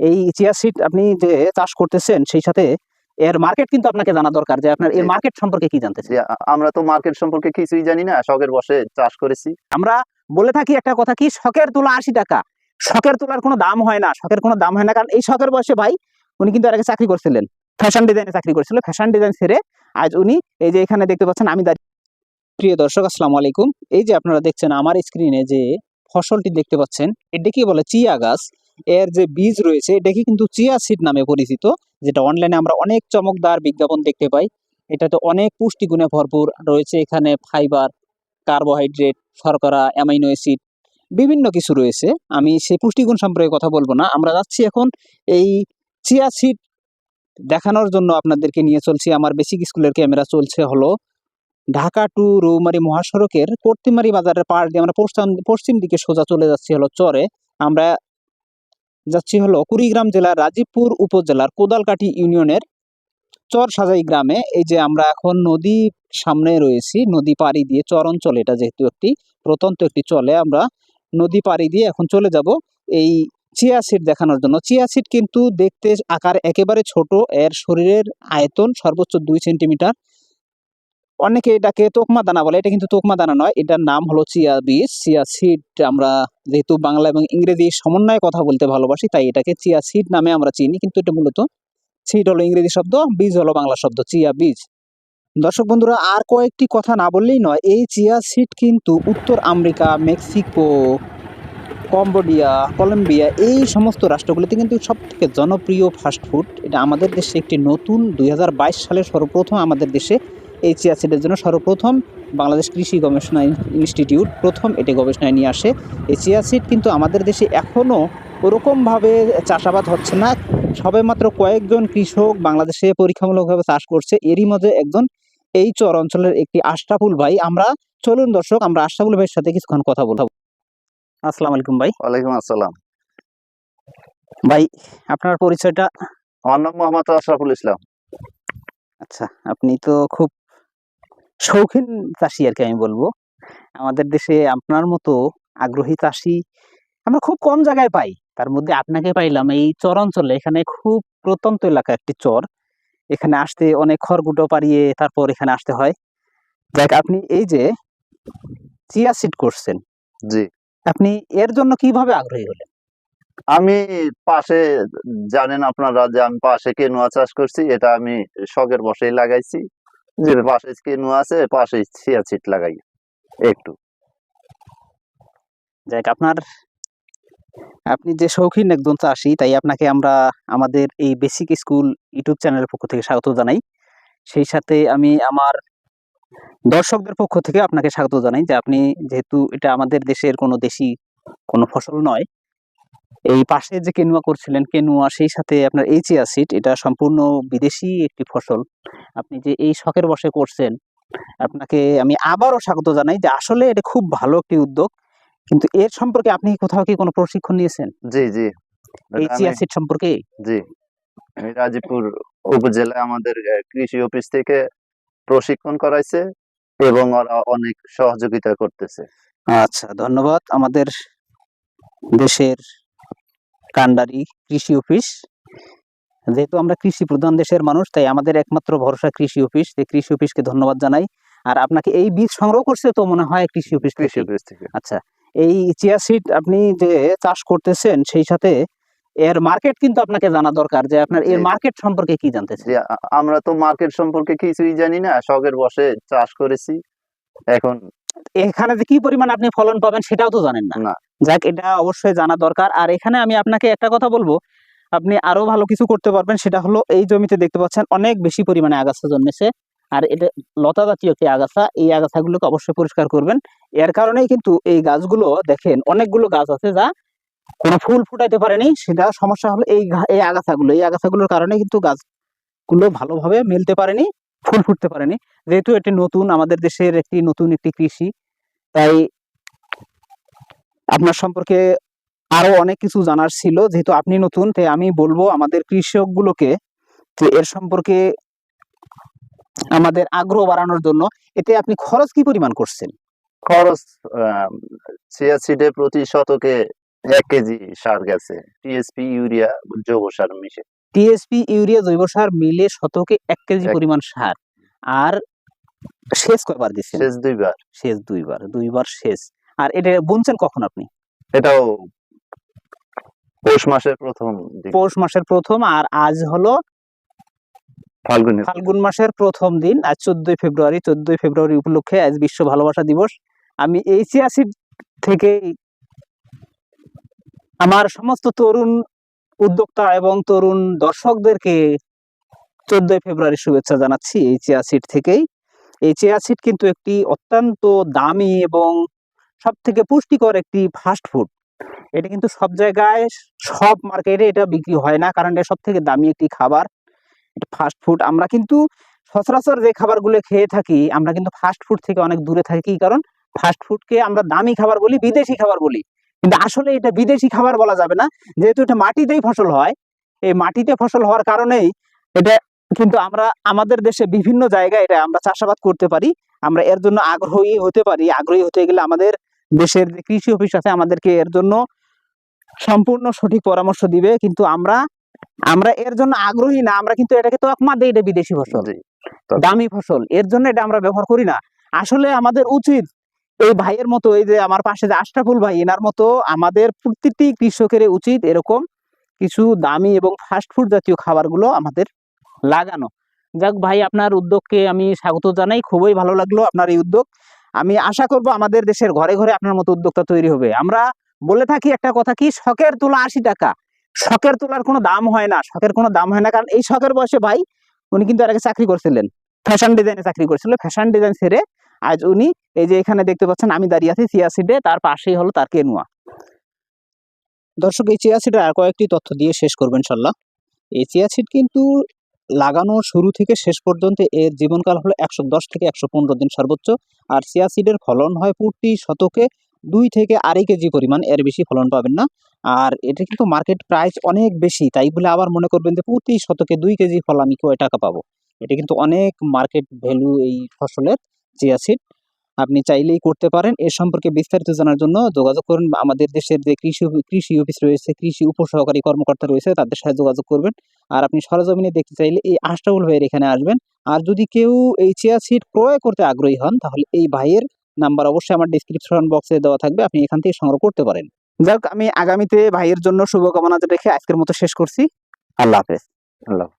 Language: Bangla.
এই চিয়া সিড আপনি যে চাষ করতেছেন সেই সাথে এর মার্কেট কিন্তু আপনাকে জানা দরকার যে আপনার এর মার্কেট সম্পর্কে কি জানতেছেন যে আমরা তো মার্কেট সম্পর্কে কিছুই জানি না শখের বসে চাষ করেছি। আমরা বলে থাকি একটা কথা কি শখের তোলা আশি টাকা। শখের তোলার কোনো দাম হয় না শখের কোনো দাম হয় না। কারণ এই শখের বয়সে ভাই উনি কিন্তু এর আগে চাকরি করছিলেন। ফ্যাশন ডিজাইনে চাকরি করছিল। ফ্যাশন ডিজাইন ছেড়ে আজ উনি এই যে এখানে দেখতে পাচ্ছেন আমি দাঁড়িয়ে প্রিয় দর্শক আসসালামু আলাইকুম। এই যে আপনারা দেখছেন আমার স্ক্রিনে যে ফসলটি দেখতে পাচ্ছেন এটা কি বলে চিয়া গাছ। এর যে বীজ রয়েছে, এটাকে কিন্তু চিয়া সিড নামে পরিচিত, যেটা অনলাইনে আমরা অনেক চমকদার বিজ্ঞাপন দেখতে পাই। এটাতে অনেক পুষ্টিগুণে ভরপুর রয়েছে। এখানে ফাইবার কার্বোহাইড্রেট শর্করা অ্যামাইনো অ্যাসিড বিভিন্ন কিছু রয়েছে। আমি সেই পুষ্টিগুণ সম্পর্কে কথা বলব না। আমরা যাচ্ছি এখন এই চিয়া সিড দেখানোর জন্য আপনাদেরকে নিয়ে চলছি। আমার বেসিক স্কুলের ক্যামেরা চলছে হলো ঢাকা টু রৌমারী মহাসড়কের কর্তিমারি বাজারের পাড় দিয়ে আমরা পশ্চিম পশ্চিম দিকে সোজা চলে যাচ্ছি হলো চরে। আমরা যাচ্ছি হলো কুড়িগ্রাম জেলার রাজীবপুর উপজেলার কোদালকাঠি ইউনিয়নের চর সাজাই গ্রামে। এই যে আমরা এখন নদী সামনে রয়েছি, নদী পাড়ি দিয়ে চর অঞ্চল, এটা যেহেতু একটি প্রত্যন্ত একটি চলে, আমরা নদী পাড়ি দিয়ে এখন চলে যাব এই চিয়া সিড দেখানোর জন্য। চিয়া সিড কিন্তু দেখতে আকার একেবারে ছোট, এর শরীরের আয়তন সর্বোচ্চ দুই সেন্টিমিটার। অনেকে এটাকে তোকমা দানা বলে, এটা কিন্তু তোকমা দানা নয়, এটার নাম হলো চিয়া বীজ। চিয়া সিড আমরা যেহেতু বাংলা এবং ইংরেজি সমন্বয়ে কথা বলতে ভালোবাসি, তাই এটাকে চিয়া সিড নামে আমরা চিনি, কিন্তু এটা মূলত সিড হলো ইংরেজি শব্দ, বীজ হলো বাংলা শব্দ, চিয়া বীজ। দর্শক বন্ধুরা, আর কয়েকটি কথা না বললেই নয়, এই চিয়া সিড কিন্তু উত্তর আমেরিকা, মেক্সিকো, কম্বোডিয়া, কলম্বিয়া, এই সমস্ত রাষ্ট্রগুলিতে কিন্তু সব থেকে জনপ্রিয় ফাস্টফুড এটা আমাদের দেশে একটি নতুন দুই হাজার বাইশ সালে সর্বপ্রথম আমাদের দেশে এই চিয়া সিডের জন্য সর্বপ্রথম বাংলাদেশ কৃষি গবেষণা ইনস্টিটিউট প্রথম এটি গবেষণায় নিয়ে আসে। এই চিয়া সিড কিন্তু আমাদের দেশে এখনও ওরকমভাবে চাষাবাদ হচ্ছে না। সবেমাত্র কয়েকজন কৃষক বাংলাদেশে পরীক্ষামূলকভাবে চাষ করছে। এরই মধ্যে একজন এই চর অঞ্চলের একটি আশরাফুল ভাই। আমরা চলুন দর্শক আমরা আশরাফুল ভাইয়ের সাথে কিছুক্ষণ কথা বলব। আসসালামু আলাইকুম ভাই। ওয়ালাইকুম আসসালাম। ভাই আপনার পরিচয়টা? আমার নাম মোহাম্মদ আশরাফুল ইসলাম। আচ্ছা আপনি তো খুব শৌখিন চাষি আর কি আমি বলব। আমাদের দেশে আপনার মতো আগ্রহী চাষি আমরা খুব কম জায়গায় পাই। তার মধ্যে আপনাকে পাইলাম এই চর অঞ্চলে এখানে খুব প্রত্যন্ত এলাকা একটি চর। এখানে আসতে অনেক খড়গুটো পাড়িয়ে তারপর এখানে আসতে হয়। দেখ আপনি এই যে চিয়া সিড করছেন। জি। আপনি এর জন্য কীভাবে আগ্রহী হলেন? আমি পাশে জানেন আপনারা যে আমি পাশে কেনুয়া চাষ করছি এটা আমি শখের বসেই লাগাইছি। যে পাশে আছে পাশে লাগাই। একটু। আপনার, আপনি যে শৌখিন একজন চাষি, তাই আপনাকে আমরা আমাদের এই বেসিক স্কুল ইউটিউব চ্যানেলের পক্ষ থেকে স্বাগত জানাই। সেই সাথে আমি আমার দর্শকদের পক্ষ থেকে আপনাকে স্বাগত জানাই যে আপনি যেহেতু এটা আমাদের দেশের কোনো দেশি, কোনো ফসল নয়, এই পাশে যে কেনুয়া করছিলেন, কেনুয়া, সেই সাথে আপনার এই চিয়া সিড এটা সম্পূর্ণ বিদেশি একটি ফসল। আপনি যে এই শখের বসে করছেন আপনাকে আমি আবারও স্বাগত জানাই যে আসলে এটা খুব ভালো একটি উদ্যোগ। কিন্তু এর সম্পর্কে আপনি কোথাও কি কোনো প্রশিক্ষণ নিয়েছেন? জি জি। এই চিয়া সিড সম্পর্কে? জি। রাজীবপুর উপজেলায় আমাদের কৃষি অফিস থেকে প্রশিক্ষণ করাইছে এবং ওরা অনেক সহযোগিতা করতেছে। আচ্ছা ধন্যবাদ। আমাদের দেশের কান্ডারি কৃষি অফিস। যেহেতু আমরা কৃষি প্রধান দেশের মানুষ তাই আমাদের একমাত্র ভরসা কৃষি অফিস। এই কৃষি অফিসকে ধন্যবাদ জানাই। আর আপনাকে এই বীজ সংগ্রহ করছে তো মনে হয় কৃষি অফিস কৃষি অফিস থেকে। আচ্ছা এই চিয়া সিড আপনি যে চাষ করতেছেন সেই সাথে এর মার্কেট কিন্তু আপনাকে জানা দরকার যে আপনার এর মার্কেট সম্পর্কে কি আ- আমরা তো মার্কেট সম্পর্কে কিছুই জানি না। শখের বসে চাষ করেছি। এখন এখানে যে কি পরিমাণ আপনি ফলন পাবেন সেটাও তো জানেন না। যাক এটা অবশ্যই জানা দরকার। আর এখানে আমি আপনাকে একটা কথা বলব। আপনি আরও ভালো কিছু করতে পারবেন। সেটা হলো এই জমিতে দেখতে পাচ্ছেন অনেক বেশি পরিমাণে আগাছা জন্মেছে। আর এটা লতা জাতীয় একটি আগাছা, এই আগাছাগুলোকে অবশ্যই পরিষ্কার করবেন। এর কারণেই কিন্তু এই গাছগুলো দেখেন অনেকগুলো গাছ আছে যা কোনো ফুল ফুটাইতে পারেনি। সেটা সমস্যা হলো এই এই আগাছাগুলো। এই আগাছাগুলোর কারণে কিন্তু গাছগুলো ভালোভাবে মেলতে পারেনি, ফুল ফুটতে পারেনি। যেহেতু এটি নতুন, আমাদের দেশের একটি নতুন একটি কৃষি, তাই আপনার সম্পর্কে আরও অনেক কিছু জানার ছিল যেহেতু আপনি নতুন তাই আমি বলব আমাদের কৃষকগুলোকে যে এর সম্পর্কে আমাদের আগ্রহ বাড়ানোর জন্য এতে আপনি খরচ কি পরিমাণ করছেন? খরচ প্রতি শতকে এক কেজি সার গেছে। টিএসপি ইউরিয়া জৈব সার মিশে টিএসপি ইউরিয়া জৈব সার মিলে শতকে এক কেজি পরিমাণ সার। আর সেচ কয়বার দিচ্ছেন? শেষ দুইবার। সেচ দুইবার দুইবার সেচ। আর এটা বুনছেন কখন আপনি? এটাও পৌষ মাসের প্রথম পৌষ মাসের প্রথম আর আজ হলো ফাল্গুনে ফাল্গুন মাসের প্রথম দিন। আজ চোদ্দই ফেব্রুয়ারি। চোদ্দই ফেব্রুয়ারি উপলক্ষে আজ বিশ্ব ভালোবাসা দিবস। আমি এই চিয়াসিড থেকে আমার সমস্ত তরুণ উদ্যোক্তা এবং তরুণ দর্শকদেরকে চোদ্দই ফেব্রুয়ারি শুভেচ্ছা জানাচ্ছি এই চিয়াসিড থেকেই। এই চিয়াসিড কিন্তু একটি অত্যন্ত দামি এবং সব থেকে পুষ্টিকর একটি ফাস্ট ফুড এটা কিন্তু সব জায়গায় সব মার্কেটে এটা বিক্রি হয় না। কারণ এটা সব থেকে দামি একটি খাবার। এটা ফাস্ট ফুড আমরা কিন্তু সচরাচর যে খাবারগুলো খেয়ে থাকি, আমরা কিন্তু ফাস্ট ফুড থেকে অনেক দূরে থাকি। কারণ ফাস্ট ফুডকে আমরা দামি খাবার বলি, বিদেশি খাবার বলি। কিন্তু আসলে এটা বিদেশি খাবার বলা যাবে না। যেহেতু এটা মাটিতেই ফসল হয়, এই মাটিতে ফসল হওয়ার কারণেই এটা কিন্তু আমরা, আমাদের দেশে বিভিন্ন জায়গায় এটা আমরা চাষাবাদ করতে পারি। আমরা এর জন্য আগ্রহী হতে পারি। আগ্রহী হতে গেলে আমাদের দেশের যে কৃষি অফিস আছে, আমাদেরকে এর জন্য সম্পূর্ণ সঠিক পরামর্শ দিবে কিন্তু আমরা আমরা এর জন্য আগ্রহী না আমরা কিন্তু এটাকে তকমা দিই এটা বিদেশি ফসল। দামি ফসল এর জন্য এটা আমরা ব্যবহার করি না। আসলে আমাদের উচিত এই ভাইয়ের মতো এই যে আমার পাশে যে আশরাফুল ভাই এনার মতো আমাদের প্রতিটি কৃষকের উচিত এরকম কিছু দামি এবং ফাস্ট ফুড জাতীয় খাবারগুলো আমাদের লাগানো। যাক ভাই আপনার উদ্যোগকে আমি স্বাগত জানাই খুবই ভালো লাগল আপনার এই উদ্যোগ। আমি আশা করব আমাদের দেশের ঘরে ঘরে আপনার মতো উদ্যোক্তা তৈরি হবে। আমরা বলে থাকি একটা কথা কি, শখের তোলা আশি টাকা। শখের তোলার কোনো দাম হয় না, শখের কোনো দাম হয় না, কারণ এই শখের বয়সে ভাই উনি কিন্তু এর আগে চাকরি করছিলেন। ফ্যাশন ডিজাইনে চাকরি করছিল ফ্যাশন ডিজাইন ছেড়ে আজ উনি এই যে এখানে দেখতে পাচ্ছেন, আমি দাঁড়িয়ে আছি চিয়াসিডে তার পাশেই হলো তার কেনুয়া। দর্শক, এই চিয়াসিডের আর কয়েকটি তথ্য দিয়ে শেষ করবেন ইনশাল্লাহ। এই চিয়াসিড কিন্তু লাগানো শুরু থেকে শেষ পর্যন্ত এর জীবনকাল হলো একশো দশ থেকে একশো পনেরো দিন সর্বোচ্চ, আর চিয়াসিডের ফলন হয় প্রতি শতকে দুই থেকে আড়াই কেজি পরিমাণ এর বেশি ফলন পাবেন না। আর এটা কিন্তু মার্কেট প্রাইস অনেক বেশি, তাই বলে আবার মনে করবেন যে প্রতি শতকে দুই কেজি ফল আমি কয় টাকা পাবো? এটা কিন্তু অনেক মার্কেট ভ্যালু এই ফসলের চিয়াসিড আপনি চাইলেই করতে পারেন। এ সম্পর্কে বিস্তারিত জানার জন্য যোগাযোগ করুন। আমাদের দেশের যে কৃষি কৃষি অফিস রয়েছে, কৃষি উপসহকারী কর্মকর্তা রয়েছে, তাদের সাথে যোগাযোগ করবেন। আর আপনি সরজমিনে দেখতে চাইলে এই আশরাফুল ভাইয়ের এখানে আসবেন। আর যদি কেউ এই চিয়াসিড ক্রয় করতে আগ্রহী হন, তাহলে এই ভাইয়ের নাম্বার অবশ্যই আমার ডিসক্রিপশন বক্সে দেওয়া থাকবে, আপনি এখান থেকে সংগ্রহ করতে পারেন। যাই আমি আগামীতে ভাইয়ের জন্য শুভকামনা রেখে আজকের মতো শেষ করছি। আল্লাহ হাফেজ। আল্লাহ